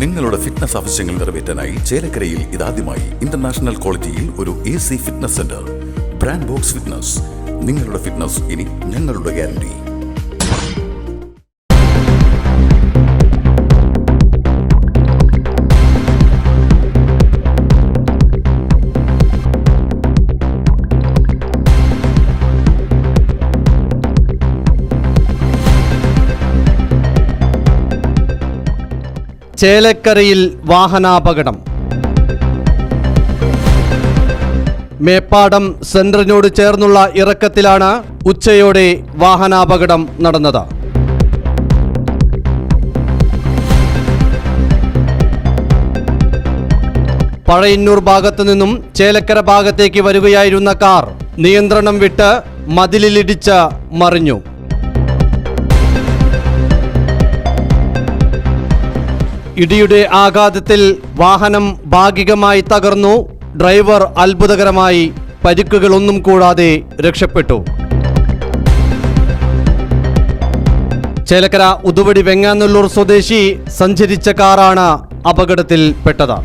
നിങ്ങളുടെ ഫിറ്റ്നസ് ആവശ്യങ്ങൾ നിറവേറ്റാനായി ചേലക്കരയിൽ ഇതാദ്യമായി ഇന്റർനാഷണൽ ക്വാളിറ്റിയിൽ ഒരു A C fitness centre brand box fitness നിങ്ങളുടെ ഫിറ്റ്നസ് ഇനി ഞങ്ങളുടെ ഗ്യാരണ്ടി ചേലക്കരയിൽ വാഹനാപകടം. മേപ്പാടം സെന്ററിനോട് ചേർന്നുള്ള ഇറക്കത്തിലാണ് ഉച്ചയോടെ വാഹനാപകടം നടന്നത്. പഴയന്നൂർ ഭാഗത്തു നിന്നും ചേലക്കര ഭാഗത്തേക്ക് വരികയായിരുന്ന കാർ നിയന്ത്രണം വിട്ട് മതിലിലിടിച്ച് മറിഞ്ഞു. ഇടിയുടെ ആഘാതത്തിൽ വാഹനം ഭാഗികമായി തകർന്നു. ഡ്രൈവർ അത്ഭുതകരമായി പരിക്കുകളൊന്നും കൂടാതെ രക്ഷപ്പെട്ടു. ചേലക്കര ഉതുവടി വെങ്ങാനല്ലൂർ സ്വദേശി സഞ്ചരിച്ച കാറാണ് അപകടത്തിൽപ്പെട്ടത്.